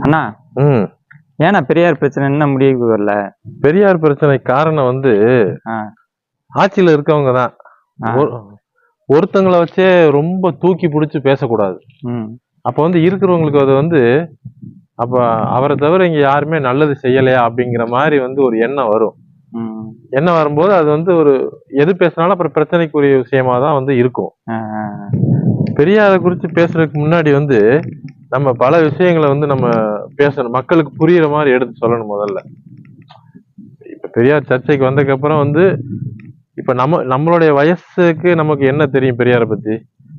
அண்ணா ம். ஏன்னா பெரியார் பிரச்சனை என்ன முடிவுக்கு வரல? பெரியார் பிரச்சனை காரணம் வந்து. ஆட்சியில இருக்கவங்க தான். ஒருத்தங்களை வச்சே ரொம்ப தூக்கி பிடிச்சி பேசக்கூடாது. அப்ப வந்து இருக்கிறவங்களுக்கு அது வந்து அப்ப அவரை தவிர இங்க யாருமே நல்லது செய்யலையா அப்படிங்கிற மாதிரி வந்து ஒரு எண்ணம் வரும். எண்ணம் வரும்போது அது வந்து ஒரு எது பேசினாலும் அப்புறம் பிரச்சனைக்குரிய விஷயமா தான் வந்து இருக்கும். பெரியாரை குறித்து பேசுறதுக்கு முன்னாடி வந்து நம்ம பல விஷயங்களை வந்து நம்ம பேசணும். மக்களுக்கு புரியுற மாதிரி எடுத்து சொல்லணும் முதல்ல. இப்ப பெரியார் சர்ச்சைக்கு வந்ததுக்கு அப்புறம் வந்து இப்ப நம்ம நம்மளுடைய வயசுக்கு நமக்கு என்ன தெரியும் பெரியாரை பத்தி?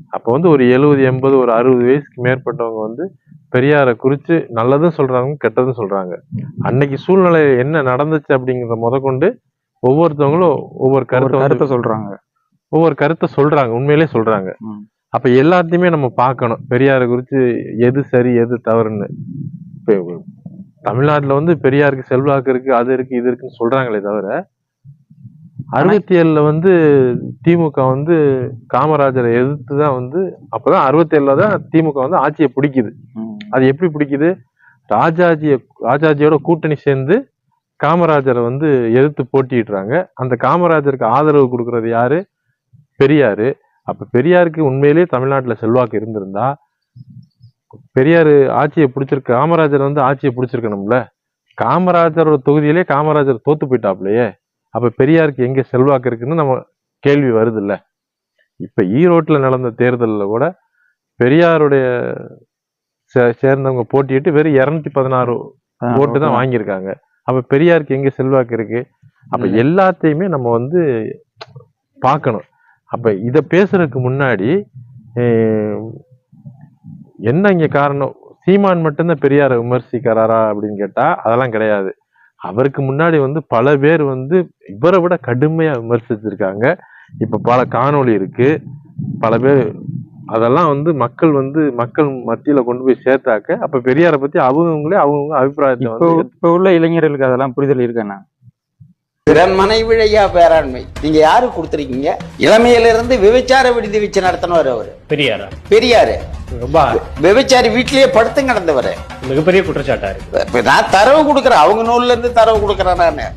அப்ப வந்து ஒரு எழுபது எண்பது ஒரு அறுபது வயசுக்கு மேற்பட்டவங்க வந்து பெரியாரை குறித்து நல்லதும் சொல்றாங்க கெட்டதும் சொல்றாங்க. அன்னைக்கு சூழ்நிலை என்ன நடந்துச்சு அப்படிங்கிறத முதற்கொண்டு ஒவ்வொருத்தவங்களும் ஒவ்வொரு கருத்தை கருத்தை சொல்றாங்க. ஒவ்வொரு கருத்தை சொல்றாங்க. உண்மையிலே சொல்றாங்க. ம். அப்ப எல்லாத்தையுமே நம்ம பார்க்கணும். பெரியாரை குறித்து எது சரி எது தவறுன்னு. இப்ப தமிழ்நாட்டுல வந்து பெரியாருக்கு செல்வாக்கு இருக்கு அது இருக்கு இது இருக்குன்னு சொல்றாங்களே தவிர அறுபத்தி ஏழுல வந்து திமுக வந்து காமராஜரை எதிர்த்து தான் வந்து அப்பதான் அறுபத்தி ஏழுல தான் திமுக வந்து ஆட்சியை பிடிக்குது. அது எப்படி பிடிக்குது? ராஜாஜிய ராஜாஜியோட கூட்டணி சேர்ந்து காமராஜரை வந்து எதிர்த்து போட்டியிடுறாங்க. அந்த காமராஜருக்கு ஆதரவு கொடுக்கறது யாரு? பெரியாரு. அப்ப பெரியாருக்கு உண்மையிலேயே தமிழ்நாட்டுல செல்வாக்கு இருந்திருந்தா பெரியார் ஆட்சியை பிடிச்சிருக்க காமராஜர் வந்து ஆட்சியை பிடிச்சிருக்கணும்ல? காமராஜரோட தொகுதியிலே காமராஜர் தோத்து போயிட்டாப்லையே அப்ப பெரியாருக்கு எங்க செல்வாக்கு இருக்குன்னு நம்ம கேள்வி வருது இல்ல இப்ப ஈரோட்ல நடந்த தேர்தல்ல கூட பெரியாருடைய சே- சேர்ந்தவங்க போட்டியிட்டு வெறும் இருநூத்தி பதினாறு ஓட்டு தான். வாங்கியிருக்காங்க. அப்ப பெரியாருக்கு எங்க செல்வாக்கு இருக்கு? அப்ப. எல்லாத்தையுமே நம்ம வந்து பார்க்கணும். அப்ப இத பேசுறதுக்கு முன்னாடி என்ன இங்க காரணம்? சீமான் மட்டும்தான் பெரியாரை விமர்சிக்கிறாரா அப்படின்னு கேட்டா அதெல்லாம் கிடையாது. அவருக்கு முன்னாடி வந்து பல பேர் வந்து இவரை விட கடுமையா விமர்சிச்சிருக்காங்க. இப்ப பல காணொளி இருக்கு. பல பேர் அதெல்லாம் வந்து மக்கள் வந்து மக்கள் மத்தியில கொண்டு போய் சேர்த்தாக்க அப்ப பெரியாரை பத்தி அவங்கவுங்களே அவங்கவுங்க அபிப்பிராயத்தை இப்போ உள்ள இளைஞர்களுக்கு அதெல்லாம் புரிதல் இருக்கண்ணா பிறன் மனைவிழையா பேராண்மை. நீங்க யாரு கொடுத்துருக்கீங்க? இளமையிலிருந்து விபச்சார விடுதி வச்சு நடத்தினவர் அவரு. பெரியாரா? பெரியாரு. ரொம்ப விபச்சாரி வீட்டிலேயே படுத்து கிடந்தவர். மிகப்பெரிய குற்றச்சாட்டா இருக்கு. நான் தரவு கொடுக்குறேன். அவங்க நூல்ல இருந்து தரவு கொடுக்குறேன் நானு.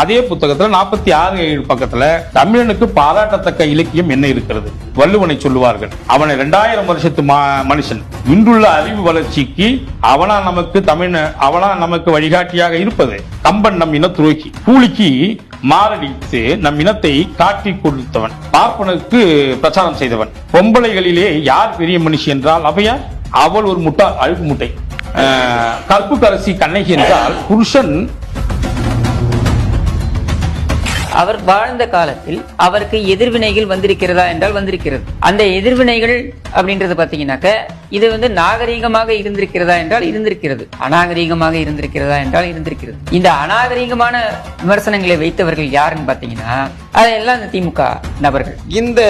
அதே புத்தகத்துல நாற்பத்தி ஆறு ஏழு பக்கத்துல தமிழனுக்கு பாராட்டத்தக்க இலக்கியம் என்ன இருக்கிறது? வள்ளுவனை சொல்லுவார்கள் அவனை இரண்டாயிரம் வருஷத்து மா- மனுஷன். இன்றுள்ள அறிவு வளர்ச்சிக்கு அவனா நமக்கு தமிழ் அவனா நமக்கு வழிகாட்டியாக இருப்பது. கம்பன் நம் இன துரோகி கூலிக்கு மாரடித்து நம் இனத்தை காட்டி கொடுத்தவன் பார்ப்பனுக்கு பிரச்சாரம் செய்தவன். பொம்பளைகளிலே யார் பெரிய மனுஷி என்றால் அவையார்? அவள் ஒரு முட்டா அழுக்கு முட்டை. கற்புக்கரசி கண்ணகி என்றால் புருஷன் அவர் வாழ்ந்த காலத்தில் அவருக்கு எதிர்வினைகள் வந்திருக்கிறதா என்றால் வந்திருக்கிறது. அந்த எதிர்வினைகள் அப்படின்றது பாத்தீங்கன்னாக்க இது வந்து நாகரீகமாக இருந்திருக்கிறதா என்றால் இருந்திருக்கிறது. அநாகரீகமாக இருந்திருக்கிறதா என்றால் இருந்திருக்கிறது. இந்த அநாகரீகமான விமர்சனங்களை வைத்தவர்கள் யாருன்னு பாத்தீங்கன்னா அதெல்லாம் இந்த திமுக நபர்கள். இந்த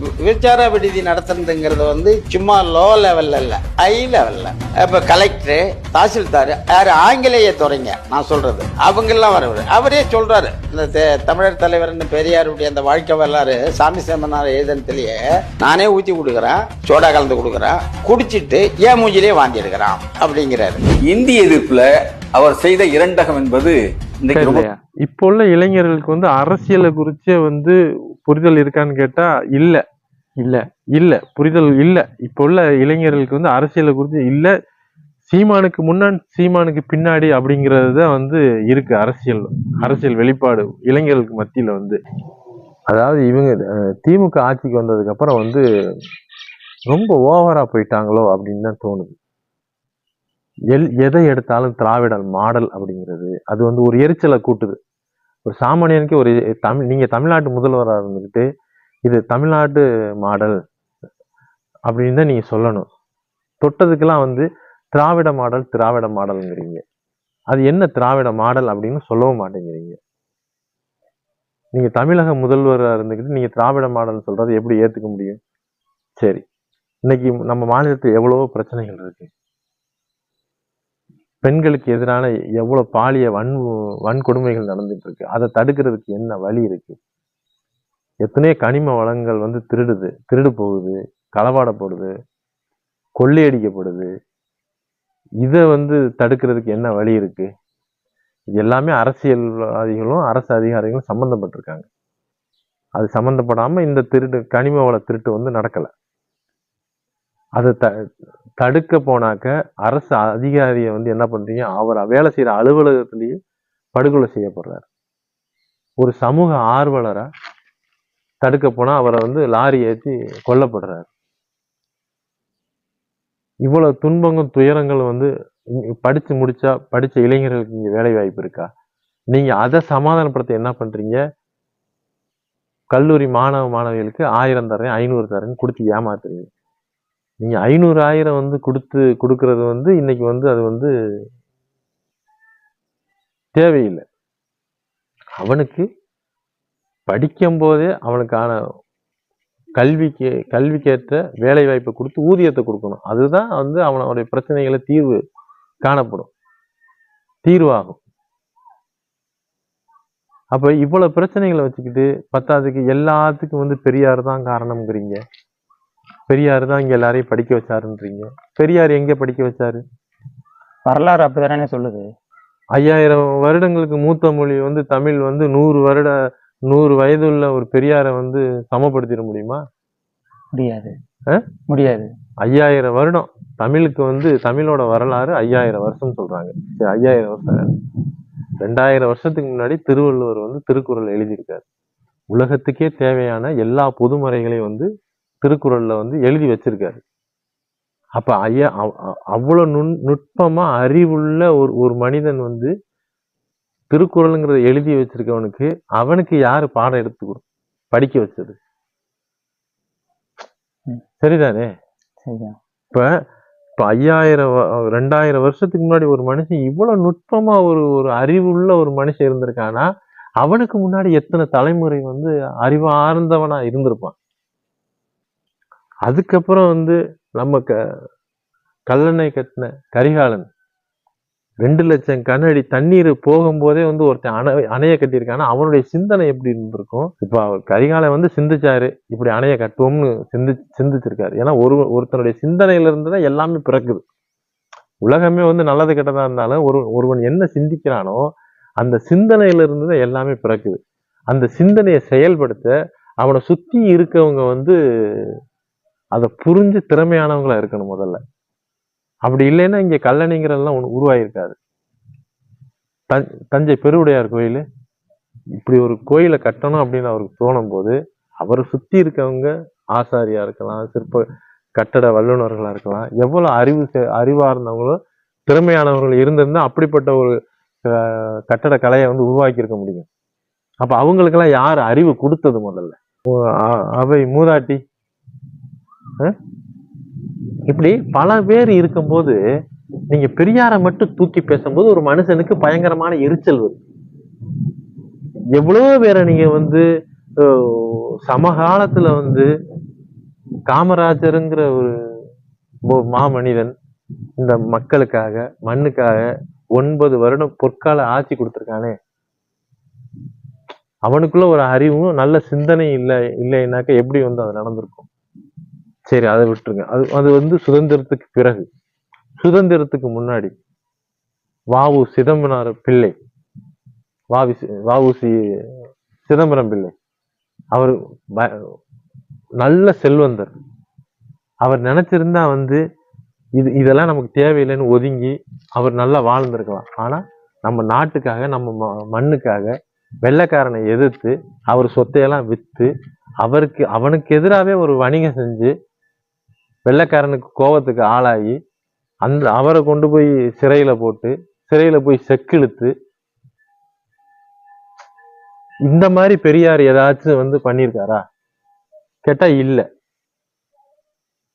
வி- விடுதி நடத்துறதுங்கிறது வந்து சும்மா லோ லெவல்ல இல்ல ஹை லெவல்ல இப்ப கலெக்டர் தாசில்தார் யாரு ஆங்கிலேய துறைங்க நான் சொல்றது. அவங்க எல்லாம் வரவர். அவரே சொல்றாரு. இந்த தமிழர் தலைவர்னு பெரியாருடைய அந்த வாழ்க்கை வரலாறு சாமி சேமனார் எழுதனத்திலேயே நானே ஊத்தி கொடுக்குறேன் சோடா கலந்து கொடுக்குறேன் குடிச்சிட்டு ஏன் மூஞ்சிலே வாந்தி எடுக்கிறான் அப்படிங்கிறாரு. இந்திய எதிர்ப்புல அவர் செய்த இரண்டகம் என்பது இப்போ உள்ள இளைஞர்களுக்கு வந்து அரசியலை குறிச்சே வந்து புரிதல் இருக்கான்னு கேட்டா இல்ல. இல்ல. இல்ல. புரிதல் இல்ல. இப்போ உள்ள இளைஞர்களுக்கு வந்து அரசியலை குறித்து இல்ல. சீமானுக்கு முன்னாடி சீமானுக்கு பின்னாடி அப்படிங்கிறது தான் வந்து இருக்கு அரசியல் அரசியல் வெளிப்பாடு இளைஞர்களுக்கு மத்தியில வந்து. அதாவது இவங்க திமுக ஆட்சிக்கு வந்ததுக்கு அப்புறம் வந்து ரொம்ப ஓவரா போயிட்டாங்களோ அப்படின்னு தான் தோணுது. எல் எதை எடுத்தாலும் திராவிடல் மாடல் அப்படிங்கிறது அது வந்து ஒரு எரிச்சலை கூட்டுது. ஒரு சாமானியனுக்கு ஒரு தமிழ் நீங்க தமிழ்நாட்டு முதல்வராக இருந்துக்கிட்டு இது தமிழ்நாட்டு மாடல் அப்படின்னு தான் நீங்க சொல்லணும். தொட்டதுக்கெல்லாம் வந்து திராவிட மாடல் திராவிட மாடல்ங்கிறீங்க. அது என்ன திராவிட மாடல் அப்படின்னு சொல்லவும் மாட்டேங்கிறீங்க. நீங்க தமிழக முதல்வராக இருந்துக்கிட்டு நீங்க திராவிட மாடல் சொல்றது எப்படி ஏத்துக்க முடியும்? சரி. இன்னைக்கு நம்ம மாநிலத்தில் எவ்வளவோ பிரச்சனைகள் இருக்கு. பெண்களுக்கு எதிரான எவ்வளோ பாலிய வன் வன்கொடுமைகள் நடந்துட்டு இருக்கு அதை தடுக்கிறதுக்கு என்ன வழி இருக்கு? எத்தனையோ கனிம வளங்கள் வந்து திருடுது திருடு போகுது களவாடப்படுது கொள்ளையடிக்கப்படுது. இதை வந்து தடுக்கிறதுக்கு என்ன வழி இருக்கு? இது எல்லாமே அரசியல்வாதிகளும் அரசு அதிகாரிகளும் சம்மந்தப்பட்டிருக்காங்க அது சம்மந்தப்படாமல் இந்த திருட்டு கனிம வள திருட்டு வந்து நடக்கலை. அதை த தடுக்க போனாக்க அரசு அதிகாரியை வந்து என்ன பண்றீங்க அவர் வேலை செய்யற அலுவலகத்திலேயே படுகொலை செய்யப்படுறாரு ஒரு சமூக ஆர்வலரா தடுக்க போனா அவரை வந்து லாரி ஏற்றி கொல்லப்படுறார். இவ்வளவு துன்பங்கள் துயரங்கள் வந்து படித்து படிச்சு முடிச்சா படிச்ச இளைஞர்களுக்கு இங்கே வேலை வாய்ப்பு இருக்கா? நீங்க அதை சமாதானப்படுத்த என்ன பண்றீங்க? கல்லூரி மாணவ மாணவிகளுக்கு ஆயிரம் தரேன் ஐநூறு தரேன் கொடுத்து ஏமாத்துறீங்க. நீங்கள் ஐநூறு ஆயிரம் வந்து கொடுத்து கொடுக்கறது வந்து இன்னைக்கு வந்து அது வந்து தேவையில்லை. அவனுக்கு படிக்கும் போதே அவனுக்கான கல்விக்கு கல்விக்கேற்ற வேலை வாய்ப்பை கொடுத்து ஊதியத்தை கொடுக்கணும். அதுதான் வந்து அவனுடைய பிரச்சனைகளை தீர்வு காணப்படும். தீர்வாகும். அப்போ இவ்வளோ பிரச்சனைகளை வச்சுக்கிட்டு பத்தாவதுக்கு எல்லாத்துக்கும் வந்து பெரியார் தான் காரணம்ங்கிறீங்க. பெரியார் தான் இங்க எல்லாரையும் படிக்க வச்சாருன்றீங்க. பெரியார் எங்க படிக்க வச்சாரு? வரலாறு அப்படிதானே சொல்லுது. ஐயாயிரம் வருடங்களுக்கு மூத்த மொழி வந்து தமிழ் வந்து நூறு வருட நூறு வயதுள்ள ஒரு பெரியாரை வந்து சமப்படுத்திட முடியுமா? முடியாது? முடியாது. ஐயாயிரம் வருடம். தமிழுக்கு வந்து தமிழோட வரலாறு ஐயாயிரம் வருஷம் சொல்றாங்க. சரி ஐயாயிரம் வருஷம். ரெண்டாயிரம் வருஷத்துக்கு முன்னாடி திருவள்ளுவர் வந்து திருக்குறள் எழுதியிருக்காரு. உலகத்துக்கே தேவையான எல்லா பொதுமறைகளையும் வந்து திருக்குறள்ல வந்து எழுதி வச்சிருக்காரு. அப்ப ஐயா அவ்- அவ்- அவ்வளவு நுண் நுட்பமா அறிவுள்ள ஒரு ஒரு மனிதன் வந்து திருக்குறளுங்கிறத எழுதி வச்சிருக்கவனுக்கு அவனுக்கு யாரு பாடம் எடுத்து கொடு படிக்க வச்சது. சரிதானே? இப்ப இப்ப ஐயாயிரம் ரெண்டாயிரம் வருஷத்துக்கு முன்னாடி ஒரு மனுஷன் இவ்வளவு நுட்பமா ஒரு ஒரு அறிவுள்ள ஒரு மனுஷன் இருந்திருக்கானா அவனுக்கு முன்னாடி எத்தனை தலைமுறை வந்து அறிவார்ந்தவனா இருந்திருப்பான்? அதுக்கப்புறம் வந்து நம்ம க கல்லணை கட்டின கரிகாலன் ரெண்டு லட்சம் கண்ணடி தண்ணீர் போகும்போதே வந்து ஒருத்தன் அணை அணைய கட்டியிருக்கானா. அவனுடைய சிந்தனை எப்படி இருந்திருக்கும்? இப்போ அவர் கரிகாலன் வந்து சிந்திச்சாரு. இப்படி அணைய கட்டுவோம்னு சிந்தி சிந்திச்சிருக்காரு. ஏன்னா ஒரு ஒருத்தனுடைய சிந்தனையில இருந்து தான் எல்லாமே பிறக்குது. உலகமே வந்து நல்லது கெட்டதாக இருந்தாலும் ஒரு ஒருவன் என்ன சிந்திக்கிறானோ அந்த சிந்தனையில இருந்து தான் எல்லாமே பிறக்குது. அந்த சிந்தனையை செயல்படுத்த அவனை சுற்றி இருக்கவங்க வந்து அதை புரிஞ்சு திறமையானவங்களா இருக்கணும் முதல்ல. அப்படி இல்லைன்னா இங்கே கல்லணைங்கிறதெல்லாம் ஒண்ணு உருவாயிருக்காது. தஞ் தஞ்சை பெருவுடையார் கோயில் இப்படி ஒரு கோயிலை கட்டணும் அப்படின்னு அவருக்கு தோணும் போது அவரை சுற்றி இருக்கவங்க ஆசாரியா இருக்கலாம் சிற்ப கட்டட வல்லுநர்களாக இருக்கலாம் எவ்வளவு அறிவு செ- அறிவார்ந்தவங்களோ திறமையானவர்கள் இருந்திருந்தா அப்படிப்பட்ட ஒரு கட்டட கலையை வந்து உருவாக்கியிருக்க முடியும். அப்போ அவங்களுக்கெல்லாம் யார் அறிவு கொடுத்தது முதல்ல? அவை மூதாட்டி இப்படி பல பேர் இருக்கும்போது நீங்க பெரியாரை மட்டும் தூக்கி பேசும்போது ஒரு மனுஷனுக்கு பயங்கரமான எரிச்சல் வரும் எவ்வளவு பேரை நீங்க வந்து சமகாலத்துல வந்து காமராஜருங்கிற ஒரு மாமனிதன் இந்த மக்களுக்காக மண்ணுக்காக ஒன்பது வருடம் பொற்கால ஆட்சி கொடுத்துருக்கானே. அவனுக்குள்ள ஒரு அறிவும் நல்ல சிந்தனை இல்லை இல்லைன்னாக்க எப்படி வந்து அது நடந்திருக்கும்? சரி அதை விட்டுருங்க. அது அது வந்து சுதந்திரத்துக்கு பிறகு. சுதந்திரத்துக்கு முன்னாடி வாவு சிதம்பரம் பிள்ளை வாவி வாவுசி சிதம்பரம் பிள்ளை அவர் நல்ல செல்வந்தர். அவர் நினைச்சிருந்தா வந்து இது இதெல்லாம் நமக்கு தேவையில்லைன்னு ஒதுங்கி அவர் நல்லா வாழ்ந்திருக்கலாம். ஆனா நம்ம நாட்டுக்காக நம்ம ம- மண்ணுக்காக வெள்ளைக்காரனை எதிர்த்து அவர் சொத்தையெல்லாம் விற்று அவருக்கு அவனுக்கு எதிராகவே ஒரு வணிகம் செஞ்சு வெள்ளைக்காரனுக்கு கோபத்துக்கு ஆளாகி அந்த அவரை கொண்டு போய் சிறையில போட்டு சிறையில போய் செக்கிழுத்து இந்த மாதிரி பெரியார் ஏதாச்சும் வந்து பண்ணியிருக்காரா? கேட்டா இல்லை.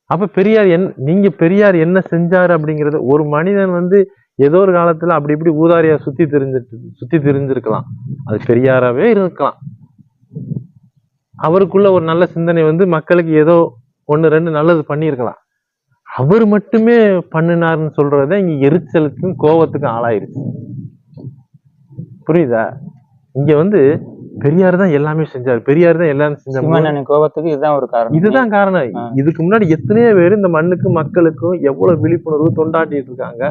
அப்ப பெரியார் என் நீங்க பெரியார் என்ன செஞ்சாரு அப்படிங்கறது ஒரு மனிதன் வந்து ஏதோ ஒரு காலத்துல அப்படி இப்படி ஊதாரியா சுத்தி தெரிஞ்சிட்டு சுத்தி தெரிஞ்சிருக்கலாம். அது பெரியாராவே இருக்கலாம். அவருக்குள்ள ஒரு நல்ல சிந்தனை வந்து மக்களுக்கு ஏதோ ஒண்ணு ரெண்டு நல்லது பண்ணியிருக்கலாம். அவர் மட்டுமே பண்ணினாருன்னு சொல்றத இங்க எரிச்சலுக்கும் கோவத்துக்கும் ஆளாயிருச்சு. புரியுதா? இங்க வந்து பெரியார் தான் எல்லாமே செஞ்சாரு. பெரியார் தான் எல்லாரும் செஞ்சாரு கோபத்துக்கு இதுதான் ஒரு காரணம். இதுதான் காரணம். இதுக்கு முன்னாடி எத்தனையோ பேர் இந்த மண்ணுக்கும் மக்களுக்கும் எவ்வளவு விழிப்புணர்வு தொண்டாட்டிட்டு இருக்காங்க.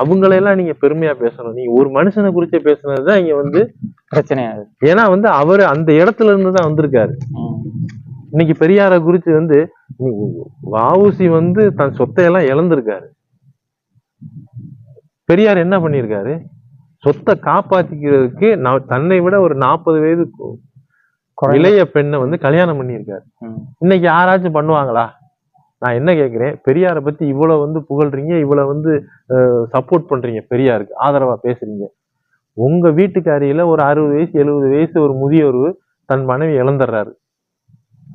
அவங்களையெல்லாம் நீங்க பெருமையா பேசணும். நீங்க ஒரு மனுஷனை குறிச்சே பேசுனதுதான் இங்க வந்து பிரச்சனையா அது ஏன்னா வந்து அவர் அந்த இடத்துல இருந்து தான் வந்திருக்காரு. இன்னைக்கு பெரியாரை குறிச்சு வந்து வஉசி வந்து தன் சொத்தையெல்லாம் இழந்திருக்காரு. பெரியார் என்ன பண்ணியிருக்காரு? சொத்தை காப்பாத்திக்கிறதுக்கு நான் தன்னை விட ஒரு நாற்பது வயது இளைய பெண்ணை வந்து கல்யாணம் பண்ணியிருக்காரு. இன்னைக்கு யாராச்சும் பண்ணுவாங்களா? நான் என்ன கேக்குறேன்? பெரியாரை பத்தி இவ்வளவு வந்து புகழ்றீங்க இவ்வளவு வந்து சப்போர்ட் பண்றீங்க பெரியாருக்கு. ஆதரவா பேசுறீங்க. உங்க வீட்டுக்கு அருகில ஒரு அறுபது வயசு எழுபது வயசு ஒரு முதியோர் தன் மனைவி இழந்துடுறாரு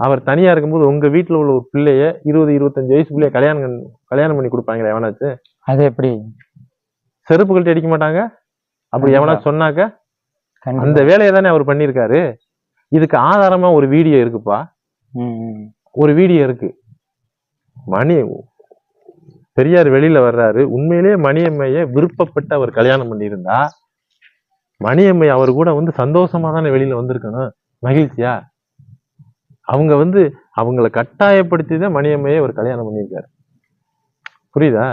அவர் தனியா இருக்கும்போது உங்க வீட்டுல உள்ள ஒரு பிள்ளைய இருபது இருபத்தஞ்சு வயசு பிள்ளைய கல்யாணம் கல்யாணம் பண்ணி கொடுப்பாங்களே எவனாச்சும் அது எப்படி? செருப்பு கழட்டி அடிக்க மாட்டாங்க? அப்படி. எவனாச்சும் சொன்னாக்க. அந்த வேலையை தானே அவர் பண்ணியிருக்காரு. இதுக்கு ஆதாரமா ஒரு வீடியோ இருக்குப்பா. ஒரு வீடியோ இருக்கு. மணி பெரியார் வெளியில வர்றாரு. உண்மையிலேயே மணியம்மைய விருப்பப்பட்டு அவர் கல்யாணம் பண்ணியிருந்தா மணியம்மை அவர் கூட வந்து சந்தோஷமா தானே வெளியில வந்திருக்கணும். மகிழ்ச்சியா? அவங்க வந்து அவங்கள கட்டாயப்படுத்தி தான் மணியம்மையை அவர் கல்யாணம் பண்ணியிருக்காரு. புரியுதா?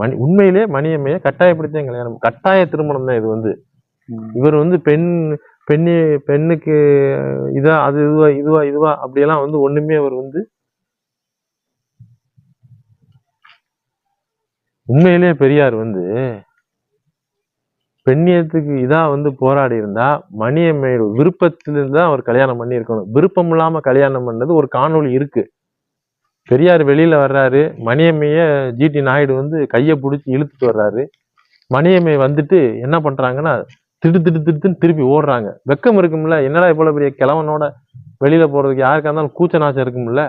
மணி உண்மையிலே மணியம்மையை கட்டாயப்படுத்தி தான் கல்யாணம் கட்டாய திருமணம் தான் இது வந்து. இவர் வந்து பெண் பெண்ணு பெண்ணுக்கு இதா அது இதுவா இதுவா இதுவா அப்படியெல்லாம் வந்து ஒண்ணுமே அவர் வந்து உண்மையிலேயே பெரியார் வந்து பெண்ணியத்துக்கு இதாக வந்து போராடி இருந்தா மணியம்மையோட விருப்பத்திலிருந்து தான் அவர் கல்யாணம் பண்ணியிருக்கணும். விருப்பம் இல்லாமல் கல்யாணம் பண்ணது ஒரு காணொலி இருக்கு. பெரியார் வெளியில வர்றாரு மணியம்மைய ஜிடி நாயுடு வந்து கையை பிடிச்சி இழுத்துட்டு வர்றாரு. மணியம்மை வந்துட்டு என்ன பண்றாங்கன்னா திடு திடு திடுன்னு திருப்பி ஓடுறாங்க. வெக்கம் இருக்கும்ல என்னடா இவ்வளோ பெரிய கிழவனோட வெளியில போறதுக்கு யாருக்கா இருந்தாலும் கூச்ச நாச்சம் இருக்கும்ல.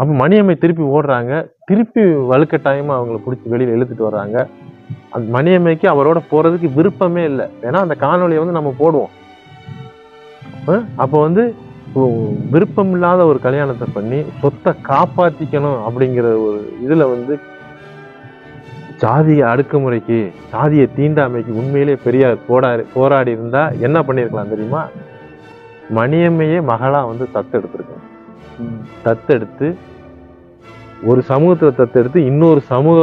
அப்போ மணியம்மை திருப்பி ஓடுறாங்க. திருப்பி வலுக்கட்டாயமாக அவங்கள பிடிச்சி வெளியில் இழுத்துட்டு வர்றாங்க. அந்த மணியம்மைக்கு அவரோட போறதுக்கு விருப்பமே இல்லை. ஏன்னா அந்த காணொளியை வந்து நம்ம போடுவோம். அப்ப வந்து விருப்பம் இல்லாத ஒரு கல்யாணத்தை பண்ணி சொத்தை காப்பாத்திக்கணும் அப்படிங்கிற ஒரு இதுல வந்து சாதிய அடக்குமுறைக்கு சாதிய தீண்டாமைக்கு உண்மையிலே பெரியார் போராடி போராடி இருந்தா என்ன பண்ணியிருக்கலாம் தெரியுமா? மணியம்மையே மகளா வந்து தத்தெடுத்திருக்காங்க ம். தத்தெடுத்து ஒரு சமூகத்தை தத்தெடுத்து இன்னொரு சமூக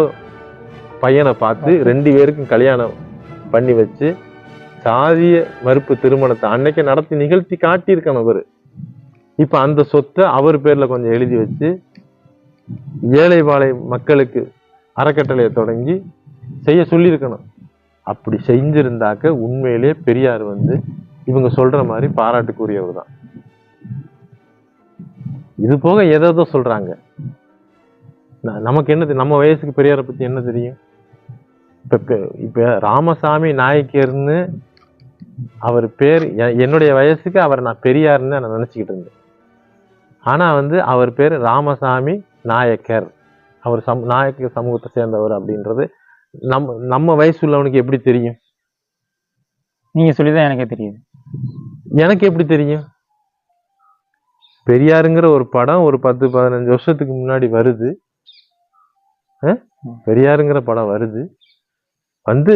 பையனை பார்த்து ரெண்டு பேருக்கும் கல்யாணம் பண்ணி வச்சு சாதிய மறுப்பு திருமணத்தை அன்னைக்கு நடத்தி நிகழ்த்தி காட்டியிருக்கணும் அவரு இப்ப அந்த சொத்தை அவர் பேர்ல கொஞ்சம் எழுதி வச்சு ஏழை வாழை மக்களுக்கு அறக்கட்டளையை தொடங்கி செய்ய சொல்லியிருக்கணும். அப்படி செஞ்சிருந்தாக்க உண்மையிலேயே பெரியார் வந்து இவங்க சொல்ற மாதிரி பாராட்டுக்குரியவர் தான். இது போக எதோ சொல்றாங்க. நமக்கு என்ன நம்ம வயசுக்கு பெரியாரை பத்தி என்ன தெரியும்? இப்ப இப்ப- ராமசாமி நாயக்கர்னு அவர் பேர் என்னுடைய வயசுக்கு அவர் நான் பெரியார்னு நான் நினைச்சுக்கிட்டு இருந்தேன். ஆனா வந்து அவர் பேர் ராமசாமி நாயக்கர். அவர் சம் நாயக்க சமூகத்தை சேர்ந்தவர் அப்படின்றது நம்ம நம்ம வயசு உள்ளவனுக்கு எப்படி தெரியும்? நீங்க சொல்லிதான் எனக்கே தெரியுது. எனக்கு எப்படி தெரியும்? பெரியாருங்கிற ஒரு படம் ஒரு பத்து பதினஞ்சு வருஷத்துக்கு முன்னாடி வருது? பெரியாருங்கிற படம் வருது. வந்து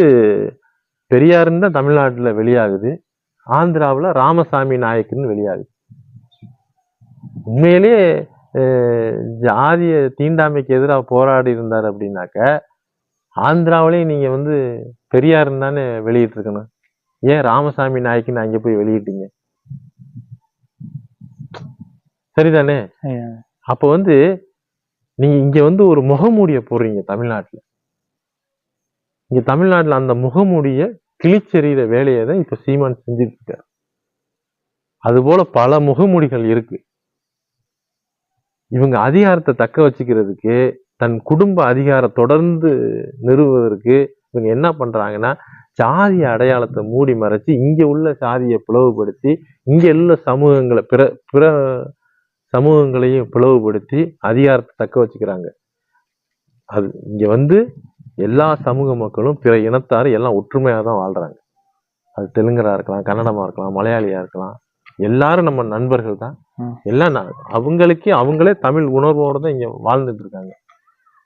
பெரியாருன்னு தான் தமிழ்நாட்டுல வெளியாகுது. ஆந்திராவுல ராமசாமி நாயக்குன்னு வெளியாகுது. உண்மையிலேயே அஹ், ஜாதிய தீண்டாமைக்கு எதிராக போராடி இருந்தார் அப்படின்னாக்க ஆந்திராவிலேயும் நீங்க வந்து பெரியாருன்னு தானே வெளியிட்டு இருக்கணும் ஏன் ராமசாமி நாய்க்குன்னு அங்க போய் வெளியிட்டீங்க? சரிதானே? சரிதான். அப்ப வந்து நீங்க இங்க வந்து ஒரு முகமூடிய போடுறீங்க தமிழ்நாட்டுல. இங்க தமிழ்நாட்டுல அந்த முகமூடிய கிழிச்செறிகிற வேலையை தான் இப்போ சீமான் செஞ்சுட்டு இருக்காரு. அது போல பல முகமூடிகள் இருக்கு. இவங்க அதிகாரத்தை தக்க வச்சுக்கிறதுக்கு தன் குடும்ப அதிகாரம் தொடர்ந்து நிறுவுவதற்கு இவங்க என்ன பண்றாங்கன்னா சாதி அடையாளத்தை மூடி மறைச்சு இங்க உள்ள சாதியை பிளவுபடுத்தி இங்க உள்ள சமூகங்களை பிற பிற சமூகங்களையும் பிளவுபடுத்தி அதிகாரத்தை தக்க வச்சுக்கிறாங்க. அது இங்க வந்து எல்லா சமூக மக்களும் பிற இனத்தார் எல்லாம் ஒற்றுமையா தான் வாழ்றாங்க. அது தெலுங்கரா இருக்கலாம் கன்னடமா இருக்கலாம் மலையாளியா இருக்கலாம். எல்லாரும் நம்ம நண்பர்கள் தான். எல்லாம் அவங்களுக்கே அவங்களே தமிழ் உணர்வோட தான் இங்க வாழ்ந்துட்டு இருக்காங்க.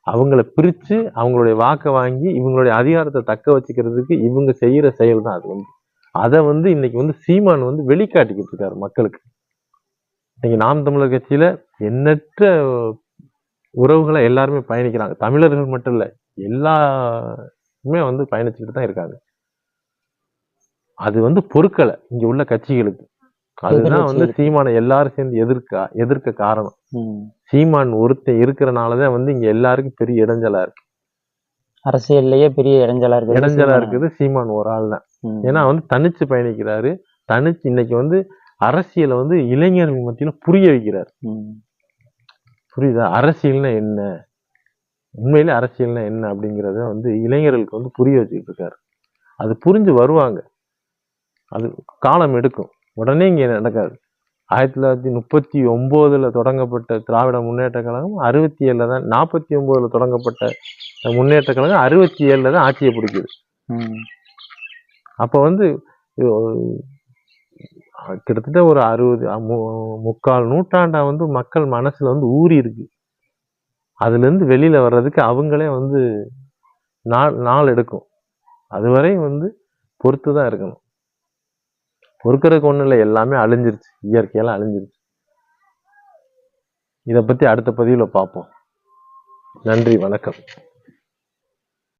அவங்கள பிரிச்சு அவங்களுடைய வாக்கை வாங்கி இவங்களுடைய அதிகாரத்தை தக்க வச்சுக்கிறதுக்கு இவங்க செய்யற செயல் தான் அது வந்து. அதை வந்து இன்னைக்கு வந்து சீமான் வந்து வெளிக்காட்டிக்கிட்டு இருக்காரு மக்களுக்கு. இன்னைக்கு நாம் தமிழர் கட்சியில எண்ணற்ற உறவுகளை எல்லாருமே பயணிக்கிறாங்க. தமிழர்கள் மட்டும் இல்ல எல்லாருமே வந்து பயணிச்சுக்கிட்டு தான் இருக்காங்க. அது வந்து பொருட்களை இங்க உள்ள கட்சிகளுக்கு. அதுதான் வந்து. சீமானை எல்லாரும் சேர்ந்து எதிர்க்க எதிர்க்க காரணம். சீமான் ஒருத்தன் இருக்கிறனாலதான் வந்து இங்க எல்லாருக்கும் பெரிய இடைஞ்சலா இருக்கு. அரசியல்லையே பெரிய இடைஞ்சலா இருக்குது. இடைஞ்சலா இருக்குது சீமான் ஒரு ஆள் தான். ஏன்னா வந்து தனிச்சு பயணிக்கிறாரு. தனிச்சு இன்னைக்கு வந்து அரசியலை வந்து இளைஞர்கள் மத்தியில புரிய வைக்கிறார். புரியுதா? அரசியல்னா என்ன? உண்மையிலே அரசியல்னா என்ன அப்படிங்கறத வந்து இளைஞர்களுக்கு வந்து புரிய வச்சுக்கிட்டு இருக்காரு. அது புரிஞ்சு வருவாங்க. அது காலம் எடுக்கும். உடனே இங்க நடக்காது. ஆயிரத்தி தொள்ளாயிரத்தி முப்பத்தி ஒன்பதுல தொடங்கப்பட்ட திராவிட முன்னேற்ற கழகம் அறுபத்தி ஏழுல தான் நாற்பத்தி ஒன்பதுல தொடங்கப்பட்ட முன்னேற்ற கழகம் அறுபத்தி ஏழுல தான் ஆட்சியை பிடிக்குது. அப்போ வந்து கிட்டத்தட்ட ஒரு அறுபது முக்கால் நூற்றாண்டா வந்து மக்கள் மனசுல வந்து ஊறி இருக்கு. அதுலேருந்து வெளியில் வர்றதுக்கு அவங்களே வந்து நாள் நாள் எடுக்கும். அதுவரை வந்து பொறுத்து தான் இருக்கணும். பொறுக்கிறதுக்கு ஒன்றும் இல்லை எல்லாமே அழிஞ்சிருச்சு. இயற்கையெல்லாம் அழிஞ்சிருச்சு. இதை பற்றி அடுத்த பதிவில் பார்ப்போம். நன்றி வணக்கம்.